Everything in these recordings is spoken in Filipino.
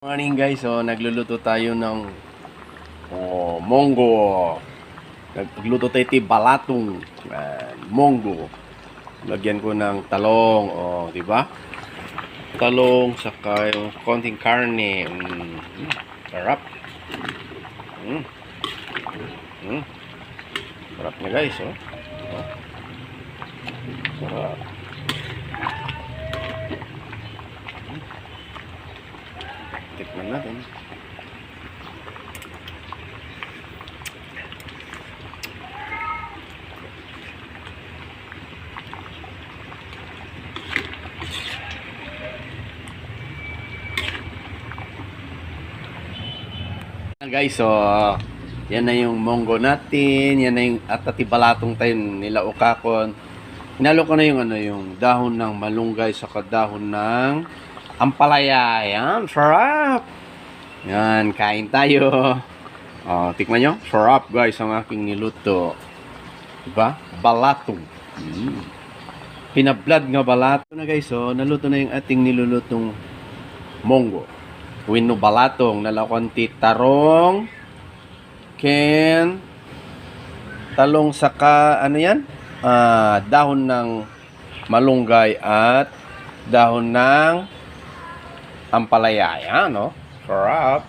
Morning guys, so nagluluto tayo ng oh, monggo. Nagluto tayo ti balatong Yan, monggo. Lagyan ko ng talong, oh, di ba? Talong saka yung konting karne. Mm, sarap. Mm. Mm. Sarap guys, oh. Oh. Sarap. Tikman natin. Guys, so yan na yung monggo natin, yan na yung atatibalatong tayo nila ukakon. Hinalo ko na yung ano yung dahon ng malunggay sa dahon ng ampalaya. Yan, sarap. Yan, kain tayo. Oh, tikman nyo. Sarap guys ang aking niluto. Diba? Balatong. Mm. Pinablad nga balato na guys. Oh, naluto na yung ating nilulutong monggo. Wino balatong. Nalakuan ti tarong. Ken. Talong saka, ano yan? Ah, dahon ng malunggay at dahon ng ampalaya. Yan, no? Sarap.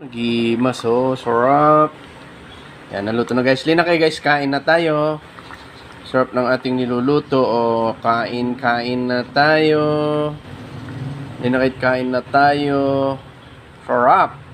Gimas, oh. Sarap. Yan, naluto na guys. Lina kayo guys, kain na tayo. Sarap ng ating niluluto. O, kain, kain na tayo. Lina kayo, kain na tayo. Sarap.